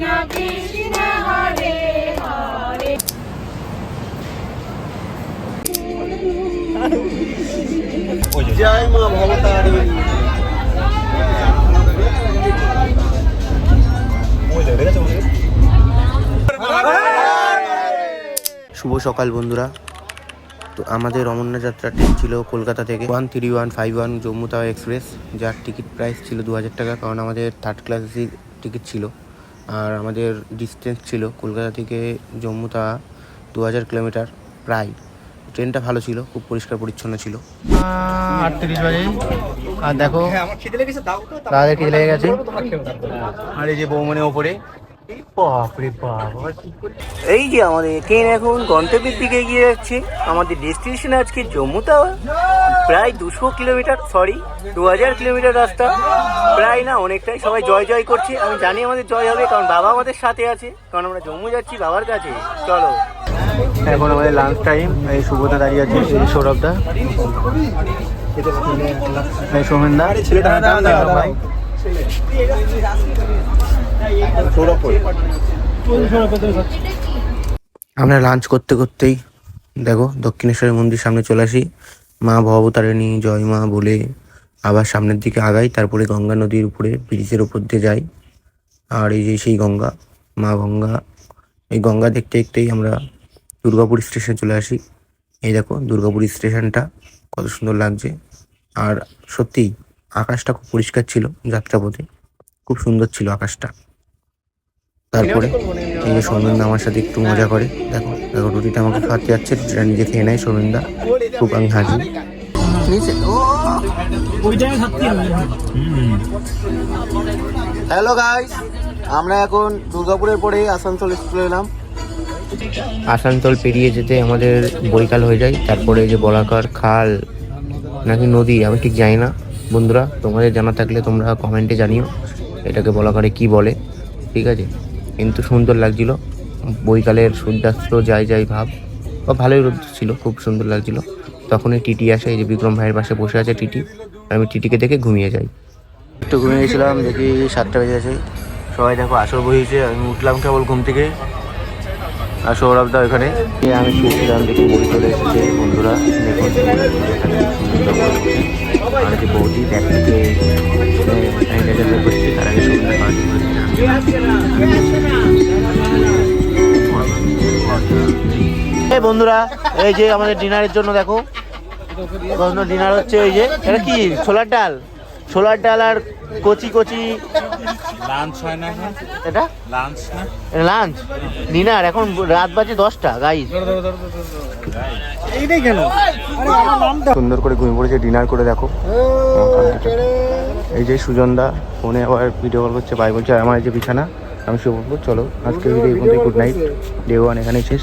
কৃষ্ণ কৃষ্ণ হরে হরে। জয় মা ভবতারিণী। শুভ সকাল বন্ধুরা। তো আমাদের অমরনাথ যাত্রা ট্রেন ছিল কলকাতা থেকে। One three one five one Jammu Tawi express. যার টিকিট প্রাইস ছিল দু হাজার টাকা কারণ আমাদের থার্ড ক্লাস টিকিট ছিল। আর আমাদের ডিস্টেন্স ছিল কলকাতা থেকে জম্মু তাওয়া দু হাজার কিলোমিটার প্রায়। ট্রেনটা ভালো ছিল খুব পরিষ্কার পরিচ্ছন্ন ছিল। আটত্রিশ বাজে। আর দেখো খিদে তো দাদাদের খিদে লেগে গেছে। আর এই যে বৌমনে ওপরে। এই যে আমাদের ট্রেন এখন গন্তব্যের দিকে এগিয়ে যাচ্ছে। আমাদের ডেস্টিনেশন আজকে জম্মু তাওয়া প্রায় দুশো কিলোমিটার সরি দু হাজার কিলোমিটার রাস্তা। প্রায় না অনেকটাই সবাই জয় জয় করছে। আমি জানি আমাদের জয় হবে, কারণ বাবা আমাদের সাথে আছে। কারণ আমরা জম্মু যাচ্ছি বাবার কাছে। চলো। এখন আমাদের লাঞ্চ টাইম এই সুভদা দাঁড়িয়ে আছে, এই সৌরভদা এই আমরা লাঞ্চ করতে করতেই, দেখো দক্ষিণেশ্বরের মন্দির সামনে চলে আসি। মা ভবতারিণী জয় মা বলে আবার সামনের দিকে আগাই, তারপরে গঙ্গা নদীর উপরে, ব্রিজের উপর দিয়ে যাই। আর এই যে সেই গঙ্গা, মা গঙ্গা, এই গঙ্গা দেখতে দেখতেই আমরা দুর্গাপুর স্টেশন চলে আসি। এই দেখো দুর্গাপুর স্টেশনটা, কত সুন্দর লাগছে। আর সত্যি আকাশটা খুব পরিষ্কার ছিল যাত্রাপথে, খুব সুন্দর ছিল আকাশটা। তারপরে এই যে সৌমেনদা আমার সাথে একটু মজা করে। দেখো দেখো রুটিটা আমাকে খাওয়াতে যাচ্ছে রুটিটা নিজে খেয়ে নেয় সৌমেনদা খুব আমি। হাসি হ্যালো গাইস আমরা এখন দুর্গাপুরের পরে আসানসোল স্কুলে এলাম। আসানসোল পেরিয়ে যেতে আমাদের বৈকাল হয়ে যায়। তারপরে যে বলাকার খাল নাকি নদী আমি ঠিক জানি না। বন্ধুরা তোমাদের জানা থাকলে তোমরা কমেন্টে জানিও। এটাকে বলাকারে কি বলে? ঠিক আছে? কিন্তু সুন্দর লাগছিল। বৈকালের সূর্যাস্ত যাই যাই ভাব, বা ভালোই রোদ ছিল, খুব সুন্দর লাগছিল। তখনই টিটি আসে, এই যে বিক্রম ভাইয়ের পাশে বসে আছে টিটি। আমি টিটিকে দেখে ঘুমিয়ে যাই। একটু ঘুমিয়ে গেছিলাম দেখি সাতটা বেজে গেছে। সবাই দেখো আসর বহিয়েছে আমি উঠলাম কেবল ঘুম থেকে। আর সৌরভ দা ওখানে। এই আমি শুয়েছিলাম, দেখি বই চলে এসেছে। বন্ধুরা দেখুন এখানে বৌদি করছে তার আগে এই বন্ধুরা, এই যে আমাদের ডিনারের জন্য দেখো। ডিনার হচ্ছে এই যে, এটা কি? ছোলার ডাল? ছোলার ডাল আর কচি কচি লাঞ্চ হয় না এটা? লাঞ্চ না? লাঞ্চ ডিনার এখন রাত বাজে দশটা গাইজ এইটাই কেন? আরে আমার নামটা সুন্দর করে ঘুমিয়ে পড়েছে ডিনার করে দেখো। এই যে সুজনদা ফোনে আবার ভিডিও কল করছে ভাই বলছে আমার এই যে বিছানা আমি শুভ চলো আজকে ভিডিও এই গুড নাইট ডে ওয়ান এখানেই শেষ।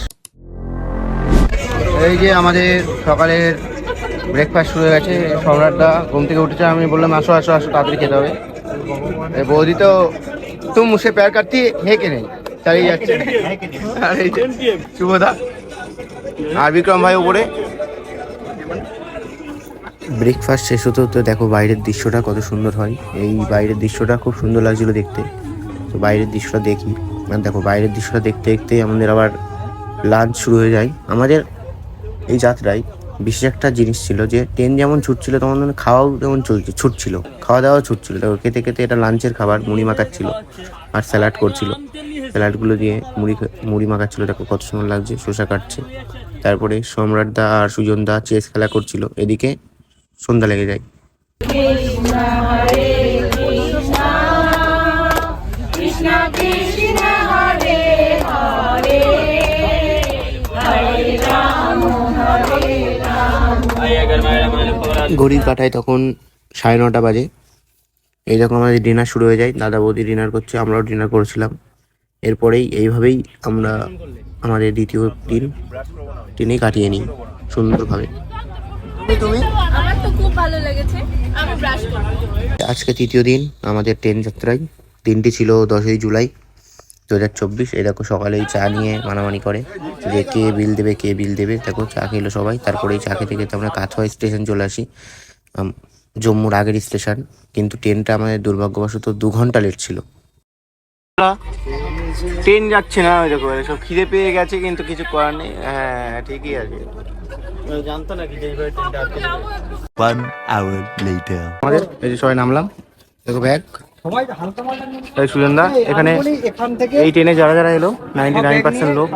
এই যে আমাদের সকালের ব্রেকফাস্ট শুরু হয়ে গেছে সম্রাটদা ঘুম থেকে উঠেছে আমি বললাম আসো আসো আসো তাড়াতাড়ি খেতে হবে। বৌদি তো তুম মুসে প্যার কাটতি, হে কে নেই চালিয়ে যাচ্ছে। শুভদা। আর বিক্রম ভাই উপরে। ব্রেকফাস্ট শেষ হতে হতে দেখো বাইরের দৃশ্যটা কত সুন্দর হয়। এই বাইরের দৃশ্যটা খুব সুন্দর লাগছিল দেখতে। তো বাইরের দৃশ্যটা দেখি। আর দেখো বাইরের দৃশ্যটা দেখতে দেখতে আমাদের আবার লাঞ্চ শুরু হয়ে যায়। আমাদের এই যাত্রায় বিশেষ একটা জিনিস ছিল যে, ট্রেন যেমন ছুটছিল, তেমন খাওয়াও যেমন চলছে, ছুটছিল। খাওয়া দাওয়াও ছুটছিল। তারপর খেতে খেতে এটা লাঞ্চের খাবার, মুড়ি মাখাচ্ছিল আর স্যালাড করছিল। স্যালাডগুলো দিয়ে মুড়ি মুড়ি মাখাচ্ছিল। দেখো কত সময় লাগছে, শসা কাটছে। তারপরে সম্রাট দা আর সুজন দা চেস খেলা করছিল। এদিকে সন্ধ্যা লেগে যায়। ঘড়ির কাটায় তখন সাড়ে নটা বাজে। এই যখন আমাদের ডিনার শুরু হয়ে যায় দাদা বৌদি ডিনার করছে আমরাও ডিনার করেছিলাম। এরপরেই এইভাবেই আমরা আমাদের দ্বিতীয় দিন ট্রেনে কাটিয়ে নিই সুন্দরভাবে। তুমি? আমার তো খুব ভালো লেগেছে আমি ব্রাশ আজকে তৃতীয় দিন আমাদের ট্রেন যাত্রায়। দিনটি ছিল দশই জুলাই। দু হাজার চব্বিশ এই দেখো সকালেই চা নিয়ে মানামানি করে। যে কে বিল দেবে কে বিল দেবে দেখো চা খেলো সবাই। তারপরে এই চা খেতে খেতে আমরা কাথুয়া স্টেশন চলে আসি। জম্মুর আগের স্টেশন। কিন্তু ট্রেনটা আমাদের দুর্ভাগ্যবশত দু ঘণ্টা লেট ছিল। ট্রেন যাচ্ছে না ওই দেখো সব খিদে পেয়ে গেছে কিন্তু কিছু করার নেই। হ্যাঁ ঠিকই আছে। জানতো না কি যে ট্রেনটা. আমাদের এই যে সবাই নামলাম। দেখো ব্যাগ এই সুজনদা এখানে আমি বলি এখান এই ট্রেনে যারা যারা এলো নাইনটি নাইন পার্সেন্ট লোক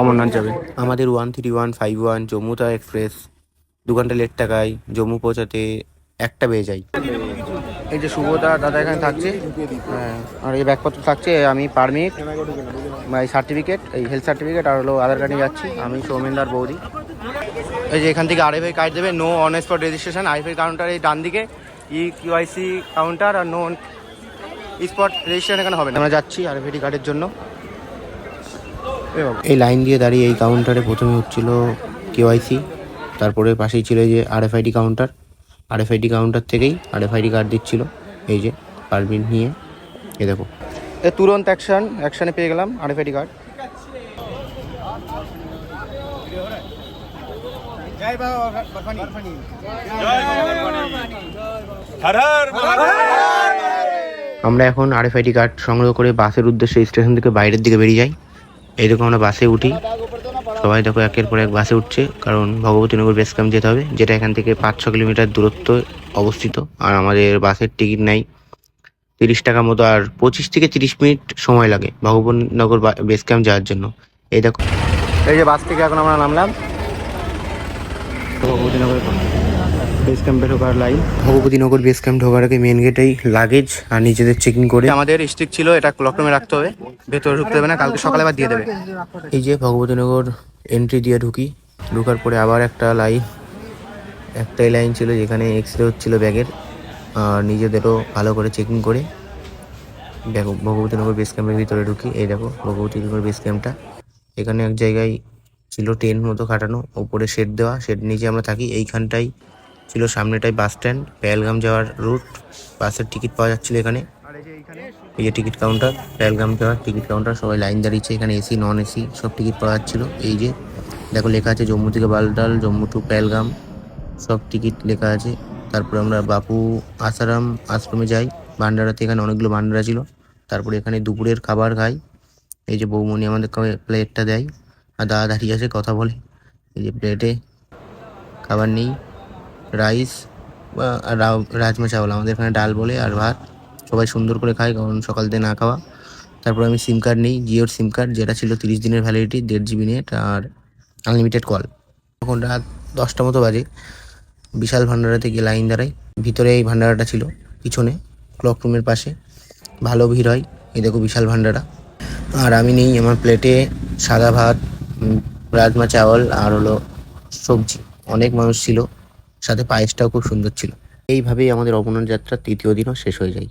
অমরনাথ যাবে। আমাদের one three one five one জম্মুতা express দু ঘণ্টা লেট টাকায় জম্মু পৌঁছাতে একটা বেজে যায়। এই যে শুভদা দাদা এখানে থাকছে। হ্যাঁ আর এই ব্যাগপত্র থাকছে আমি পারমিট এই সার্টিফিকেট এই হেলথ সার্টিফিকেট আর হলো আধার কার্ড নিয়ে যাচ্ছি। আমি সৌমেন্দার বৌদি। এই যে এখান থেকে আরএফআই কার্ড দেবে no on spot registration RFI counter এই ডান দিকে ই কিউআইসি কাউন্টার আর নো স্পট রেজিস্ট্রেশন এখানে হবে আমরা যাচ্ছি আরএফআইডি কার্ডের জন্য। এই লাইন দিয়ে দাঁড়িয়ে এই কাউন্টারে প্রথমে হচ্ছিল কেওয়াইসি তারপরে পাশেই ছিল এই যে আরএফআইডি কাউন্টার। আরএফআইডি কাউন্টার থেকেই আরএফআইডি কার্ড দিচ্ছিল। এই যে পারমিট নিয়ে। এ দেখো। এ তুরন্ত অ্যাকশন অ্যাকশনে পেয়ে গেলাম আরএফআইডি কার্ড। আমরা এখন আরএফআইডি কার্ড সংগ্রহ করে বাসের উদ্দেশ্যে স্টেশন থেকে বাইরের দিকে বেরিয়ে যাই। এইরকম আমরা বাসে উঠি। সবাই দেখো একের পর এক বাসে উঠছে কারণ ভগবতীনগর বেস ক্যাম্প যেতে হবে যেটা এখান থেকে পাঁচ ছ কিলোমিটার দূরত্ব অবস্থিত। আর আমাদের বাসের টিকিট নেই। তিরিশ টাকা মতো আর পঁচিশ থেকে তিরিশ মিনিট সময় লাগে ভগবতীনগর বেস ক্যাম্প যাওয়ার জন্য। এই দেখো। এই যে বাস থেকে এখন আমরা নামলাম। ভগবতীনগর বেস ক্যাম্পে ঢোকার লাইন ভগবতীনগর বেস ক্যাম্প ঢোকার আগে মেন গেটেই লাগেজ আর নিজেদের চেকিং করে। আমাদের স্টিক ছিল এটা লকডাউনে রাখতে হবে। ভেতরে ঢুকতে হবে না কালকে সকালে আবার দিয়ে দেবে। এই যে ভগবতীনগর এন্ট্রি দিয়ে ঢুকি ঢোকার পরে আবার একটা লাইন একটাই লাইন ছিল যেখানে এক্স রে হচ্ছিল ব্যাগের। আর নিজেদেরও ভালো করে চেকিং করে। দেখো ভগবতীনগর বেস ক্যাম্পের ভিতরে ঢুকি। এই দেখো ভগবতীনগর বেস ক্যাম্পটা এখানে এক জায়গায় ছিল টেন্ট মতো খাটানো ওপরে শেড দেওয়া শেড নিচে আমরা থাকি, এইখানটাই ছিল, সামনেটাই বাস স্ট্যান্ড পেহেলগাম যাওয়ার রুট বাসের টিকিট পাওয়া যাচ্ছিল এখানে। এই যে টিকিট কাউন্টার পেহেলগাম যাওয়ার টিকিট কাউন্টার সবাই লাইন দাঁড়িয়েছে, এখানে এসি নন এসি সব টিকিট পাওয়া যাচ্ছিল। এই যে, দেখো লেখা আছে জম্মু থেকে বালটাল জম্মু টু পেহেলগাম, সব টিকিট লেখা আছে। তারপরে আমরা বাপু আসারাম আশ্রমে যাই, ভান্ডারাতে এখানে অনেকগুলো ভান্ডারা ছিল। তারপরে এখানে দুপুরের খাবার খাই। এই যে বৌমণি আমাদের প্লেটটা দেয়। আর দাদা দাঁড়িয়ে আছে, কথা বলে। এই যে প্লেটে খাবার নেই রাইস রাজমা চাওয়াল আমাদের এখানে ডাল বলে আর ভাত। সবাই সুন্দর করে খায়, কারণ সকাল দিয়ে না খাওয়া। তারপর আমি সিম কার্ড নিই, জিওর সিম কার্ড যেটা ছিল তিরিশ দিনের ভ্যালিডিটি দেড় জিবি নেট আর আনলিমিটেড কল তখন রাত দশটা মতো বাজে। বিশাল ভান্ডারাতে গিয়ে লাইন দাঁড়াই। ভিতরে এই ভান্ডারাটা ছিল, পিছনে ক্লক রুমের পাশে। ভালো ভিড় হয়। এই দেখো বিশাল ভান্ডারা। আর আমি নেই, আমার প্লেটে সাদা ভাত রাজমা চাওয়াল আর হলো সবজি। অনেক মানুষ ছিল, সাথে পায়েসটাও খুব সুন্দর ছিল। এইভাবেই আমাদের অমরনাথ যাত্রার তৃতীয় দিনও শেষ হয়ে যায়।